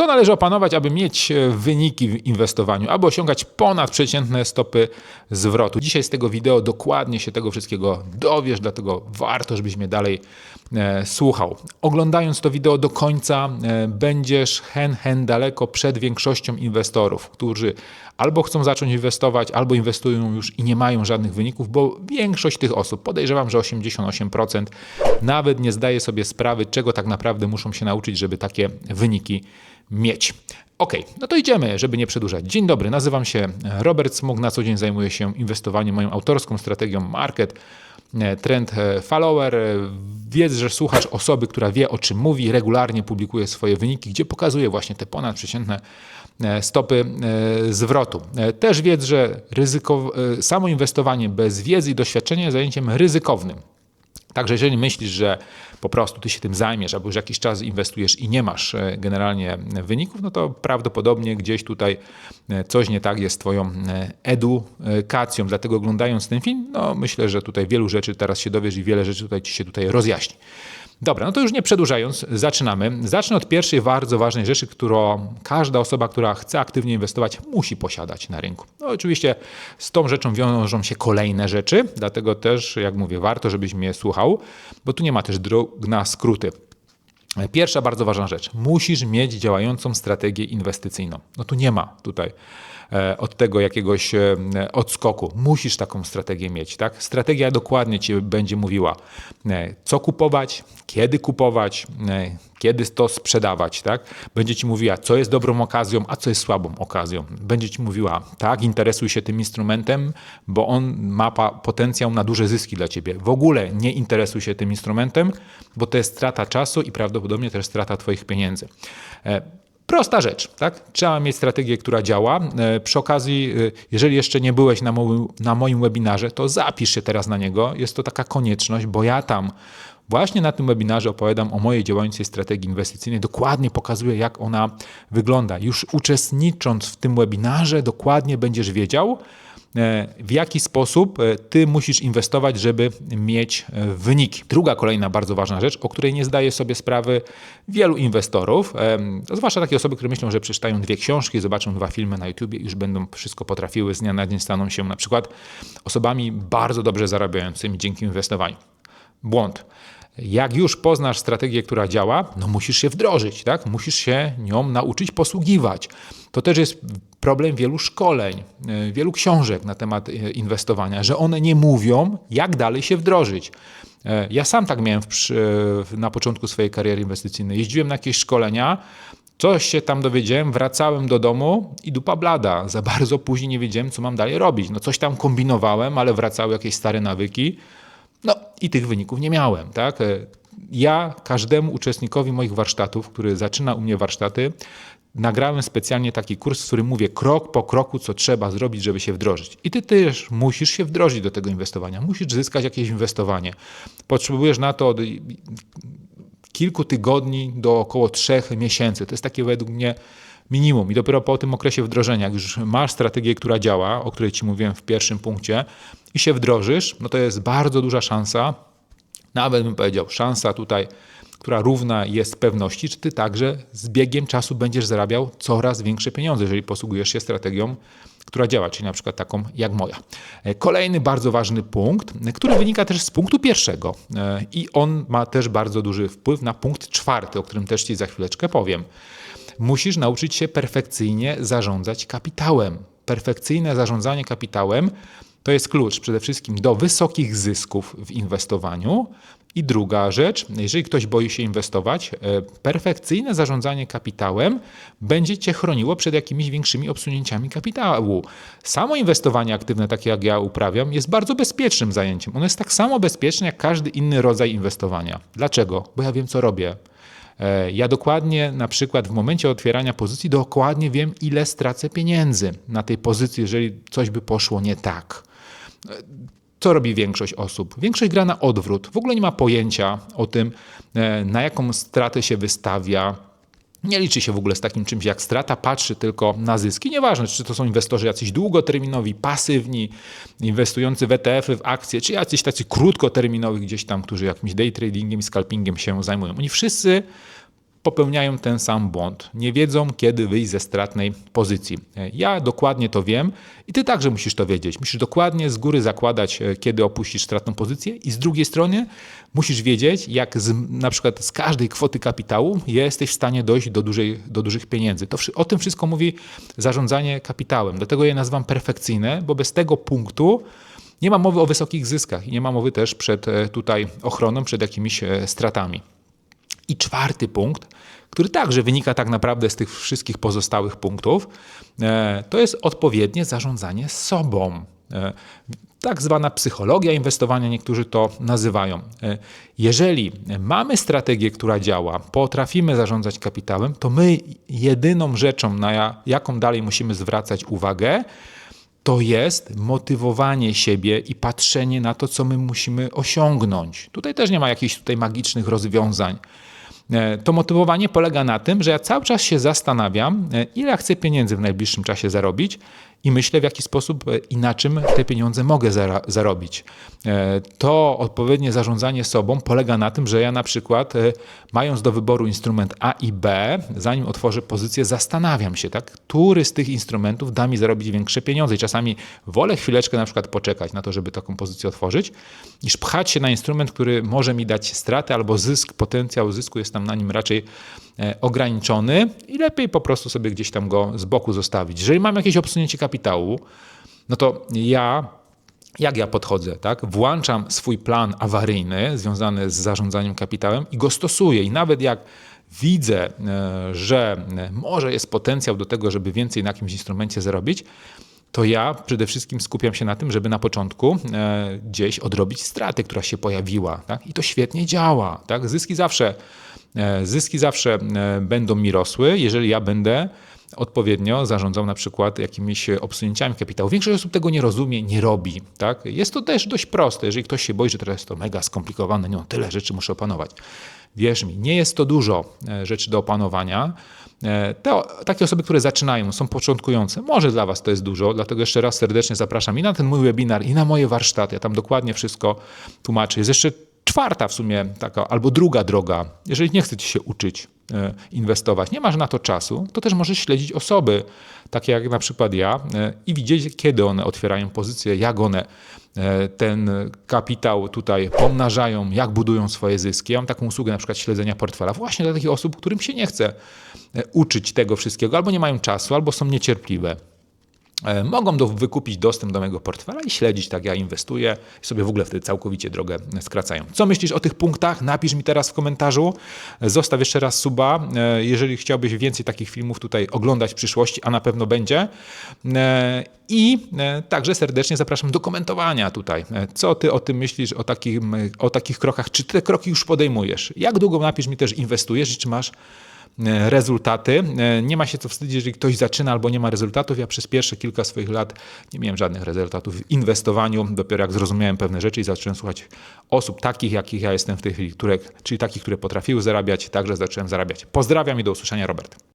Co należy opanować, aby mieć e, wyniki w inwestowaniu, aby osiągać ponadprzeciętne stopy zwrotu? Dzisiaj z tego wideo dokładnie się tego wszystkiego dowiesz, dlatego warto, żebyś mnie dalej e, słuchał. Oglądając to wideo do końca, e, będziesz hen, hen daleko przed większością inwestorów, którzy albo chcą zacząć inwestować, albo inwestują już i nie mają żadnych wyników, bo większość tych osób, podejrzewam, że 88%, nawet nie zdaje sobie sprawy, czego tak naprawdę muszą się nauczyć, żeby takie wyniki mieć. Ok, no to idziemy, żeby nie przedłużać. Dzień dobry, nazywam się Robert Smug, na co dzień zajmuję się inwestowaniem, moją autorską strategią market, e, trend e, follower. Wiedz, że słuchasz osoby, która wie o czym mówi, regularnie publikuje swoje wyniki, gdzie pokazuje właśnie te ponadprzeciętne e, stopy zwrotu. Też wiedz, że ryzyko, samo inwestowanie bez wiedzy i doświadczenia jest zajęciem ryzykownym. Także jeżeli myślisz, że po prostu ty się tym zajmiesz, albo już jakiś czas inwestujesz i nie masz e, generalnie wyników, no to prawdopodobnie gdzieś tutaj e, coś nie tak jest z twoją e, edukacją. Dlatego oglądając ten film, no myślę, że tutaj wielu rzeczy teraz się dowiesz i wiele rzeczy tutaj ci się tutaj rozjaśni. Dobra, no to już nie przedłużając, zaczynamy. Zacznę od pierwszej bardzo ważnej rzeczy, którą każda osoba, która chce aktywnie inwestować, musi posiadać na rynku. No oczywiście z tą rzeczą wiążą się kolejne rzeczy, dlatego też, jak mówię, warto, żebyś mnie słuchał, bo tu nie ma też dróg na skróty. Pierwsza bardzo ważna rzecz. Musisz mieć działającą strategię inwestycyjną. No tu nie ma tutaj od tego jakiegoś e, odskoku. Musisz taką strategię mieć. Tak? Strategia dokładnie ci będzie mówiła, e, co kupować, kiedy kupować, kiedy to sprzedawać. Tak? Będzie ci mówiła, co jest dobrą okazją, a co jest słabą okazją. Będzie ci mówiła, tak, interesuj się tym instrumentem, bo on ma potencjał na duże zyski dla ciebie. W ogóle nie interesuj się tym instrumentem, bo to jest strata czasu i prawdopodobnie też strata twoich pieniędzy. Prosta rzecz, tak? Trzeba mieć strategię, która działa. E, przy okazji, e, jeżeli jeszcze nie byłeś na, moim, na moim webinarze, to zapisz się teraz na niego. Jest to taka konieczność, bo ja tam właśnie na tym webinarze opowiadam o mojej działającej strategii inwestycyjnej. Dokładnie pokazuję, jak ona wygląda. Już uczestnicząc w tym webinarze, dokładnie będziesz wiedział, w jaki sposób e, ty musisz inwestować, żeby mieć e, wyniki. Druga kolejna bardzo ważna rzecz, o której nie zdaje sobie sprawy wielu inwestorów, zwłaszcza takie osoby, które myślą, że przeczytają dwie książki, zobaczą dwa filmy na YouTube i już będą wszystko potrafiły, z dnia na dzień staną się na przykład osobami bardzo dobrze zarabiającymi dzięki inwestowaniu. Błąd. Jak już poznasz strategię, która działa, no musisz się wdrożyć, tak? Musisz się nią nauczyć posługiwać. To też jest problem wielu szkoleń, e, wielu książek na temat e, inwestowania, że one nie mówią, jak dalej się wdrożyć. E, ja sam tak miałem na początku swojej kariery inwestycyjnej. Jeździłem na jakieś szkolenia, coś się tam dowiedziałem, wracałem do domu i dupa blada. Za bardzo później nie wiedziałem, co mam dalej robić. No coś tam kombinowałem, ale wracały jakieś stare nawyki. No i tych wyników nie miałem. Tak? Ja każdemu uczestnikowi moich warsztatów, który zaczyna u mnie warsztaty, nagrałem specjalnie taki kurs, w którym mówię krok po kroku, co trzeba zrobić, żeby się wdrożyć. I ty też musisz się wdrożyć do tego inwestowania. Musisz zyskać jakieś inwestowanie. Potrzebujesz na to od kilku tygodni do około trzech miesięcy. To jest takie według mnie minimum. I dopiero po tym okresie wdrożenia, jak już masz strategię, która działa, o której Ci mówiłem w pierwszym punkcie, i się wdrożysz, no to jest bardzo duża szansa, nawet bym powiedział, szansa tutaj która równa jest pewności, czy ty także z biegiem czasu będziesz zarabiał coraz większe pieniądze, jeżeli posługujesz się strategią, która działa, czyli na przykład taką jak moja. E, kolejny bardzo ważny punkt, który wynika też z punktu pierwszego e, i on ma też bardzo duży wpływ na punkt czwarty, o którym też Ci za chwileczkę powiem. Musisz nauczyć się perfekcyjnie zarządzać kapitałem. Perfekcyjne zarządzanie kapitałem to jest klucz przede wszystkim do wysokich zysków w inwestowaniu, i druga rzecz, jeżeli ktoś boi się inwestować, e, perfekcyjne zarządzanie kapitałem będzie cię chroniło przed jakimiś większymi obsunięciami kapitału. Samo inwestowanie aktywne, takie jak ja uprawiam, jest bardzo bezpiecznym zajęciem. Ono jest tak samo bezpieczne jak każdy inny rodzaj inwestowania. Dlaczego? Bo ja wiem, co robię. E, ja dokładnie, na przykład w momencie otwierania pozycji, dokładnie wiem, ile stracę pieniędzy na tej pozycji, jeżeli coś by poszło nie tak e, co robi większość osób? Większość gra na odwrót. W ogóle nie ma pojęcia o tym, e, na jaką stratę się wystawia. Nie liczy się w ogóle z takim czymś jak strata, patrzy tylko na zyski. Nieważne, czy to są inwestorzy jacyś długoterminowi, pasywni, inwestujący w ETF-y, w akcje, czy jacyś tacy krótkoterminowi gdzieś tam, którzy jakimś day tradingiem scalpingiem się zajmują. Oni wszyscy popełniają ten sam błąd. Nie wiedzą, kiedy wyjść ze stratnej pozycji. Ja dokładnie to wiem i ty także musisz to wiedzieć. Musisz dokładnie z góry zakładać, e, kiedy opuścisz stratną pozycję i z drugiej strony musisz wiedzieć, jak z, na przykład z każdej kwoty kapitału jesteś w stanie dojść do, dużej, do dużych pieniędzy. To, o tym wszystko mówi zarządzanie kapitałem. Dlatego je nazywam perfekcyjne, bo bez tego punktu nie ma mowy o wysokich zyskach i nie ma mowy też przed e, tutaj ochroną, przed jakimiś e, stratami. I czwarty punkt, który także wynika tak naprawdę z tych wszystkich pozostałych punktów, e, to jest odpowiednie zarządzanie sobą. E, tak zwana psychologia inwestowania, niektórzy to nazywają. E, jeżeli mamy strategię, która działa, potrafimy zarządzać kapitałem, to my jedyną rzeczą, na jaką dalej musimy zwracać uwagę, to jest motywowanie siebie i patrzenie na to, co my musimy osiągnąć. Tutaj też nie ma jakichś tutaj magicznych rozwiązań. E, to motywowanie polega na tym, że ja cały czas się zastanawiam, e, ile chcę pieniędzy w najbliższym czasie zarobić i myślę, w jaki sposób e, i na czym te pieniądze mogę zarobić. To odpowiednie zarządzanie sobą polega na tym, że ja na przykład, mając do wyboru instrument A i B, zanim otworzę pozycję, zastanawiam się, tak, który z tych instrumentów da mi zarobić większe pieniądze. I czasami wolę chwileczkę na przykład poczekać na to, żeby taką pozycję otworzyć, niż pchać się na instrument, który może mi dać stratę albo zysk, potencjał zysku jest tam na nim raczej e, ograniczony i lepiej po prostu sobie gdzieś tam go z boku zostawić. Jeżeli mam jakieś obsunięcie kapitału, no to ja jak ja podchodzę, tak? Włączam swój plan awaryjny związany z zarządzaniem kapitałem i go stosuję. I nawet jak widzę, e, że może jest potencjał do tego, żeby więcej na jakimś instrumencie zarobić, to ja przede wszystkim skupiam się na tym, żeby na początku e, gdzieś odrobić stratę, która się pojawiła. Tak? I to świetnie działa. Tak? Zyski zawsze, e, zyski zawsze e, będą mi rosły, jeżeli ja będę odpowiednio zarządzał na przykład jakimiś obsunięciami kapitału. Większość osób tego nie rozumie, nie robi. Tak? Jest to też dość proste. Jeżeli ktoś się boi, że teraz jest to mega skomplikowane, no tyle rzeczy muszę opanować. Wierz mi, nie jest to dużo rzeczy do opanowania. E, te, takie osoby, które zaczynają, są początkujące, może dla Was to jest dużo, dlatego jeszcze raz serdecznie zapraszam i na ten mój webinar, i na moje warsztaty. Ja tam dokładnie wszystko tłumaczę. Jest jeszcze czwarta w sumie taka, albo druga droga. Jeżeli nie chcecie się uczyć e, inwestować, nie masz na to czasu, to też możesz śledzić osoby, takie jak na przykład ja, e, i widzieć, kiedy one otwierają pozycje, jak one E, ten kapitał tutaj pomnażają, jak budują swoje zyski. Ja mam taką usługę na przykład śledzenia portfela właśnie dla takich osób, którym się nie chce uczyć tego wszystkiego, albo nie mają czasu, albo są niecierpliwe. E, mogą do, wykupić dostęp do mojego portfela i śledzić, tak ja inwestuję i sobie w ogóle wtedy całkowicie drogę skracają. Co myślisz o tych punktach? Napisz mi teraz w komentarzu. Zostaw jeszcze raz suba, e, jeżeli chciałbyś więcej takich filmów tutaj oglądać w przyszłości, a na pewno będzie. E, I także serdecznie zapraszam do komentowania tutaj. Co ty o tym myślisz, o takich, o takich krokach? Czy te kroki już podejmujesz? Jak długo napisz mi też inwestujesz i czy masz E, rezultaty. E, nie ma się co wstydzić, jeżeli ktoś zaczyna albo nie ma rezultatów. Ja przez pierwsze kilka swoich lat nie miałem żadnych rezultatów w inwestowaniu. Dopiero jak zrozumiałem pewne rzeczy i zacząłem słuchać osób takich, jakich ja jestem w tej chwili, które, czyli takich, które potrafiły zarabiać, także zacząłem zarabiać. Pozdrawiam i do usłyszenia, Robert.